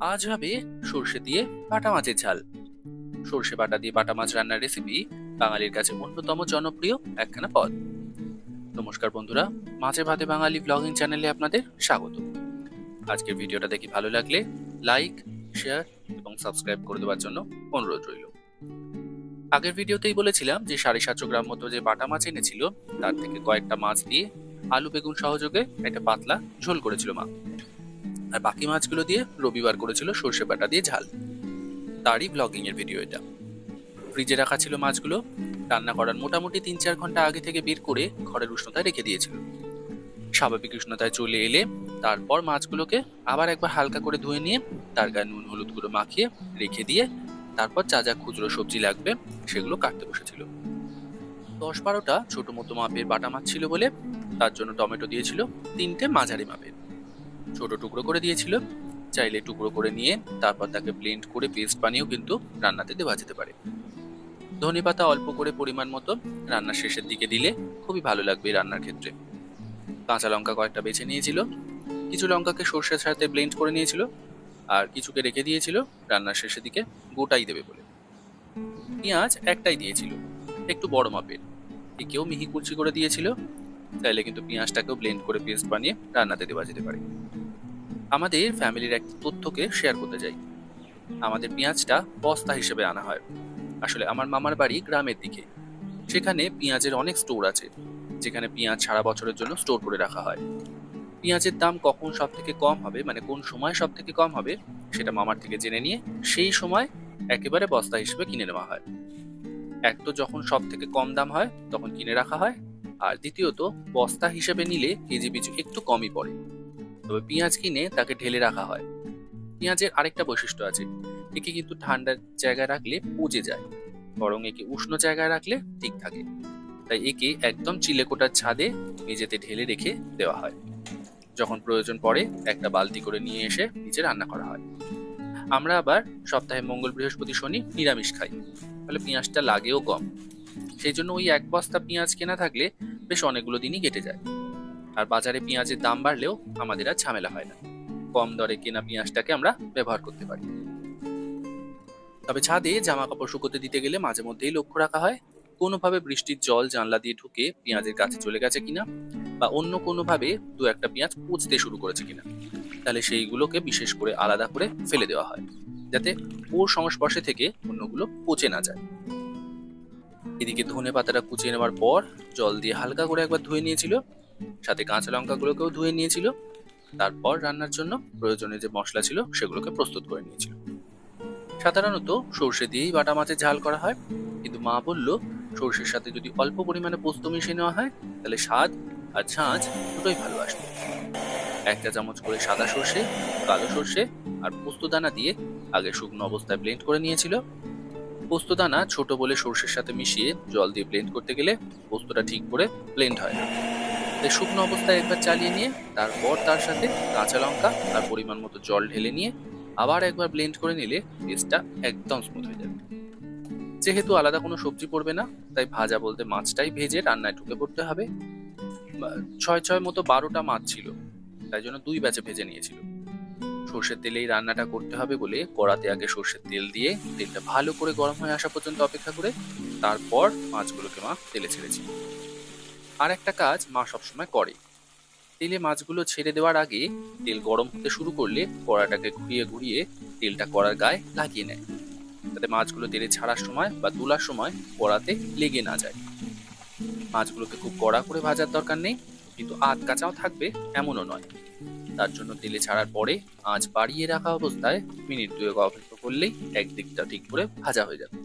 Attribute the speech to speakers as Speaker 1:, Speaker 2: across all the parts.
Speaker 1: আজ হবে সর্ষে দিয়ে বাটা মাছের ঝাল। সর্ষে বাটা দিয়ে বাটা মাছ রান্নার রেসিপি বাঙালির কাছে অন্যতম জনপ্রিয় একখানা পদ। নমস্কার বন্ধুরা মাছে ভাতে বাঙালি ব্লগিং চ্যানেলে আপনাদের স্বাগত। আজকের ভিডিওটা দেখি ভালো লাগলে লাইক শেয়ার এবং সাবস্ক্রাইব করে দেওয়ার জন্য অনুরোধ রইল। আগের ভিডিওতেই বলেছিলাম যে সাড়ে সাতশো গ্রাম মতো যে বাটা মাছ এনেছিল, তার থেকে কয়েকটা মাছ দিয়ে আলু বেগুন সহযোগে একটা পাতলা ঝোল করেছিল মা। আর বাকি মাছগুলো দিয়ে রবিবার করেছিল সর্ষে বাটা দিয়ে ঝাল। তারই ব্লগিং এর ভিডিও এটা। ফ্রিজে রাখা ছিল মাছগুলো, রান্না করার মোটামুটি তিন চার ঘণ্টা আগে থেকে বের করে ঘরের উষ্ণতায় রেখে দিয়েছিল। স্বাভাবিক উষ্ণতায় চলে এলে তারপর মাছগুলোকে আবার একবার হালকা করে ধুয়ে নিয়ে তার গায়ে নুন, হলুদ গুঁড়ো মাখিয়ে রেখে দিয়ে তারপর যা যা খুচরো সবজি লাগবে সেগুলো কাটতে বসেছিল। দশ বারোটা ছোট মতো মাপের বাটা মাছ ছিল বলে তার জন্য টমেটো দিয়েছিল তিনটে মাঝারি মাপের। ছোট টুকরো করে দিয়েছিল। চাইলে টুকরো করে নিয়ে তারপর তাকে ব্লেন্ড করে পেস্ট বানিয়েও কিন্তু রান্নাতে দেওয়া যেতে পারে। ধনে পাতা অল্প করে পরিমাণ মতো রান্নার শেষের দিকে দিলে খুবই ভালো লাগবে রান্নার ক্ষেত্রে। কাঁচা লঙ্কা কয়েকটা বেছে নিয়েছিল। কিছু লঙ্কাকে সর্ষের সাথে ব্লেন্ড করে নিয়েছিল আর কিছুকে রেখে দিয়েছিল রান্নার শেষের দিকে গোটাই দেবে বলে। পেঁয়াজ একটাই দিয়েছিল, একটু বড় মাপের। একেও মিহি কুচি করে দিয়েছিল চাইলে কিন্তু পেঁয়াজটাকেও ব্লেন্ড করে পেস্ট বানিয়ে রান্নাতে দেওয়া যেতে পারে। আমাদের ফ্যামিলির এক তথ্যকে শেয়ার করতে চাই। আমাদের পেঁয়াজটা বস্তা হিসেবে আনা হয়। আসলে আমার মামার বাড়ি গ্রামের দিকে। সেখানে পেঁয়াজের অনেক স্টোর আছে, যেখানে পেঁয়াজ সারা বছরের জন্য স্টোর করে রাখা হয়। পেঁয়াজের দাম কখন সব থেকে কম হবে মানে কোন সময় সব থেকে কম হবে, সেটা মামার থেকে জেনে নিয়ে সেই সময় একেবারে বস্তা হিসেবে কিনে নেওয়া হয়। এক তো যখন সব থেকে কম দাম হয়, তখন কিনে রাখা হয়, আর দ্বিতীয়ত বস্তা হিসেবে নিলে কেজি পিছু একটু কমই পড়ে। তবে পেঁয়াজ কিনে তাকে ঢেলে রাখা হয়। পেঁয়াজের আরেকটা বৈশিষ্ট্য আছে, একে কিন্তু ঠান্ডার জায়গায় রাখলে পচে যায়, বরং একে উষ্ণ জায়গায় রাখলে ঠিক থাকে। তাই একে একদম চিলেকোটার ছাদে মেঝেতে ঢেলে রেখে দেওয়া হয়। যখন প্রয়োজন পড়ে, একটা বালতি করে নিয়ে এসে নিচে রান্না করা হয়। আমরা আবার সপ্তাহে মঙ্গল বৃহস্পতি শনি নিরামিষ খাই, ফলে পেঁয়াজটা লাগেও কম। সেই জন্য ওই এক বস্তা পেঁয়াজ কেনা থাকলে বেশ অনেকগুলো দিনই কেটে যায়। আর বাজারে পেঁয়াজের দাম বাড়লেও আমাদের আর ঝামেলা হয় না। কম দরে কেনা পেঁয়াজটাকে আমরা ব্যবহার করতে পারি। তবে ছাদে জামা কাপড় শুকোতে দিতে গেলে মাঝে মধ্যেই লক্ষ্য রাখা হয়, কোনোভাবে বৃষ্টির জল জানলা দিয়ে ঢুকে পেঁয়াজের কাছে চলে গেছে কিনা বা অন্য কোনোভাবে দু একটা পেঁয়াজ পচতে শুরু করেছে কিনা। তাহলে সেইগুলোকে বিশেষ করে আলাদা করে ফেলে দেওয়া হয়, যাতে ওর সংস্পর্শে থেকে অন্যগুলো পচে না যায়। এদিকে ধনে পাতাটা কুচিয়ে নেওয়ার পর জল দিয়ে হালকা করে একবার ধুয়ে নিয়েছিল সাথে কাঁচা লঙ্কাগুলোকেও ধুয়ে নিয়েছিল। তারপর রান্নার জন্য প্রয়োজনীয় যে মশলা ছিল সেগুলোকে প্রস্তুত করে নিয়েছিল। সাধারণত সর্ষে দিয়েই বাটা মাছের ঝাল করা হয়। কিন্তু মা বলল, সর্ষের সাথে যদি অল্প পরিমাণে পোস্ত মিশিয়ে নেওয়া হয়, তাহলে স্বাদ আর ঝাঁঝ দুটোই ভালো আসবে। একটা চামচ করে সাদা সর্ষে, কালো সর্ষে আর পোস্ত দানা দিয়ে আগে শুকনো অবস্থায় ব্লেন্ড করে নিয়েছিল। পোস্ত দানা ছোট বলে সর্ষের সাথে মিশিয়ে জল দিয়ে ব্লেন্ড করতে গেলে পোস্তটা ঠিক করে ব্লেন্ড হয় না। তাই শুকনো অবস্থায় একবার চালিয়ে নিয়ে, তারপর তার সাথে কাঁচা লঙ্কা আর পরিমাণ মতো জল ঢেলে নিয়ে আবার একবার ব্লেন্ড করে নিলে পেস্টটা একদম স্মুথ হয়ে যাবে। যেহেতু আলাদা কোনো সবজি পড়বে না, তাই ভাজা বলতে মাছটাই ভেজে রান্নায় ঢুকে পড়তে হবে। ছয় ছয় মতো বারোটা মাছ ছিল, তাই জন্য দুই ব্যাচে ভেজে নিয়েছিল। সর্ষের তেলেই রান্নাটা করতে হবে বলে কড়াতে আগে সর্ষের তেল দিয়ে তেলটা ভালো করে গরম হয়ে আসা পর্যন্ত অপেক্ষা করে তারপর মাছগুলোকে মা তেলে ছেড়েছিল আর একটা কাজ মা সবসময় করে। তেলে মাছগুলো ছেড়ে দেওয়ার আগে তেল গরম হতে শুরু করলে কড়াটাকে ঘুরিয়ে ঘুরিয়ে তেলটা কড়ার গায়ে লাগিয়ে নেয়। যাতে মাছগুলো তেলে ছাড়ার সময় বা তোলার সময় কড়াতে লেগে না যায়। মাছগুলোকে খুব কড়া করে ভাজার দরকার নেই, কিন্তু আধ কাঁচাও থাকবে এমনও নয়। তার জন্য তেলে ছাড়ার পরে আঁচ বাড়িয়ে রাখা অবস্থায় মিনিট দুয়েক অপেক্ষা করলেই একদিকটা ঠিক করে ভাজা হয়ে যাবে।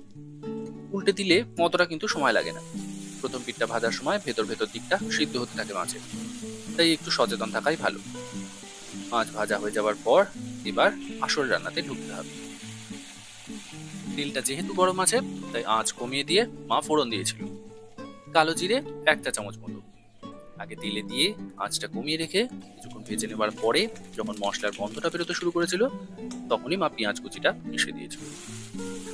Speaker 1: উল্টে দিলে মতটা কিন্তু সময় লাগে না। প্রথম পিঠটা ভাজার সময় ভেতর ভেতর দিকটা সিদ্ধ হতে থাকে মাছের তাই একটু সচেতন থাকাই ভালো। মাছ ভাজা হয়ে যাওয়ার পর এবার আসল রান্নাতে ঢুকতে হবে। তেলটা যেহেতু গরম আছে তাই আঁচ কমিয়ে দিয়ে মা ফোড়ন দিয়েছিল। কালো জিরে এক চা চামচ মতো। আগে তেলে দিয়ে আঁচটা কমিয়ে রেখে কিছুক্ষণ ভেজে নেবার পরে যখন মশলার গন্ধটা বেরোতে শুরু করেছিল, তখনই মা পেঁয়াজ কুচিটা মিশিয়ে দিয়েছিল।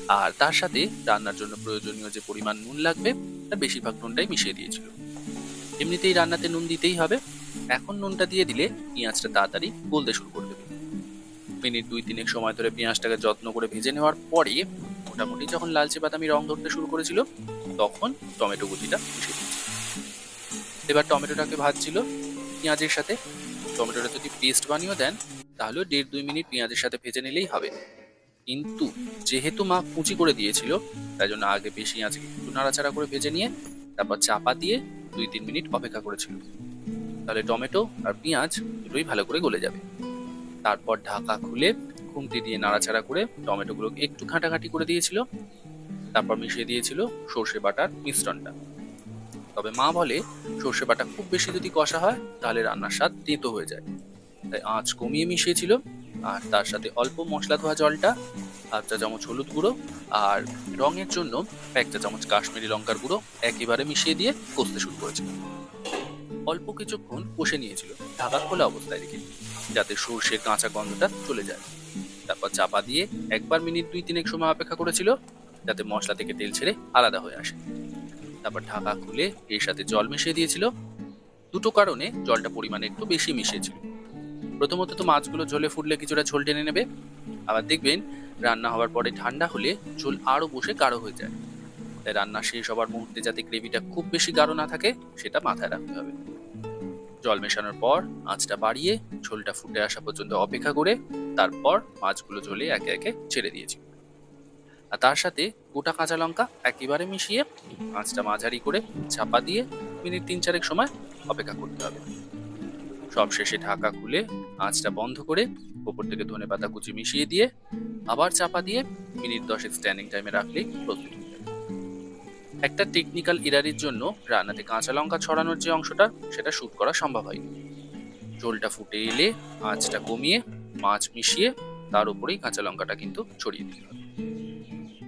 Speaker 1: আর তার সাথে রান্নার জন্য প্রয়োজনীয় যে পরিমাণ নুন লাগবে তার বেশিরভাগ নুনটাই মিশিয়ে দিয়েছিল। এমনিতেই রান্নাতে নুন দিতেই হবে। এখন নুনটা দিয়ে দিলে পেঁয়াজটা তাড়াতাড়ি গলতে শুরু করে দেবে। মিনিট দুই তিনেক সময় ধরে পেঁয়াজটাকে যত্ন করে ভেজে নেওয়ার পরে মোটামুটি যখন লালচে বাদামি রং ধরতে শুরু করেছিল, তখন টমেটো কুচিটা মিশিয়ে দিয়েছি এবার টমেটোটাকে ভাজছিল পেঁয়াজের সাথে। টমেটোটা যদি পেস্ট বানিয়েও দেন, তাহলে দেড় দুই মিনিট পেঁয়াজের সাথে ভেজে নিলেই হবে। কিন্তু যেহেতু মা কুচি করে দিয়েছিল, তাই জন্য আগে বেশি আঁচে একটু নাড়াচাড়া করে ভেজে নিয়ে তারপর চাপা দিয়ে দুই তিন মিনিট অপেক্ষা করেছিল। তাহলে টমেটো আর পেঁয়াজ দুটোই ভালো করে গলে যাবে। তারপর ঢাকা খুলে খুন্তি দিয়ে নাড়াচাড়া করে টমেটোগুলো একটু ঘাঁটাঘাঁটি করে দিয়েছিল। তারপর মিশিয়ে দিয়েছিল সর্ষে বাটার মিশ্রণটা। তবে মা বলে, সর্ষে বাটা খুব বেশি যদি কষা হয়, তাহলে রান্নার স্বাদ তেতো হয়ে যায়। তাই আঁচ কমিয়ে মিশিয়েছিল। আর তার সাথে অল্প মশলা ধোয়া জলটা, হাফ চা চামচ হলুদ গুঁড়ো আর রঙের জন্য এক চা চামচ কাশ্মীরি লঙ্কার গুঁড়ো একেবারে মিশিয়ে দিয়ে কষতে শুরু করেছিল অল্প কিছুক্ষণ কষে নিয়েছিল ঢাকা খোলা অবস্থায় রেখে, যাতে সর্ষের কাঁচা গন্ধটা চলে যায়। তারপর চাপা দিয়ে একবার মিনিট দুই তিনেক সময় অপেক্ষা করেছিল, যাতে মশলা থেকে তেল ছেড়ে আলাদা হয়ে আসে। তারপর ঢাকা খুলে এর সাথে জল মিশিয়ে দিয়েছিল। দুটো কারণে জলটা পরিমাণে একটু বেশি মিশিয়েছিল। প্রথমত তো মাছগুলো ঝোলে ফুটলে কিছুটা ঝোল টেনে নেবে। আবার দেখবেন, রান্না হওয়ার পরে ঠান্ডা হলে ঝোল আরও বসে গাঢ় হয়ে যায়। তাই রান্না শেষ হওয়ার মুহূর্তে যাতে গ্রেভিটা খুব বেশি গাঢ় না থাকে, সেটা মাথায় রাখতে হবে। জল মেশানোর পর আঁচটা বাড়িয়ে ঝোলটা ফুটে আসা পর্যন্ত অপেক্ষা করে তারপর মাছগুলো ঝোলে একে একে ছেড়ে দিয়েছি। আর তার সাথে গোটা কাঁচা লঙ্কা একেবারে মিশিয়ে আঁচটা মাঝারি করে চাপা দিয়ে মিনিট তিন চারেক সময় অপেক্ষা করতে হবে। সব শেষে ঢাকা খুলে আঁচটা বন্ধ করে ওপর থেকে ধনে পাতা কুচি মিশিয়ে দিয়ে আবার চাপা দিয়ে মিনিট দশেক স্ট্যান্ডিং টাইমে রাখলেই প্রস্তুত একটা টেকনিক্যাল এরারির জন্য রান্নাতে কাঁচা লঙ্কা ছড়ানোর যে অংশটা, সেটা শ্যুট করা সম্ভব হয়নি। ঝোলটা ফুটে এলে আঁচটা কমিয়ে মাছ মিশিয়ে তার উপরেই কাঁচা লঙ্কাটা কিন্তু ছড়িয়ে দিতে হবে।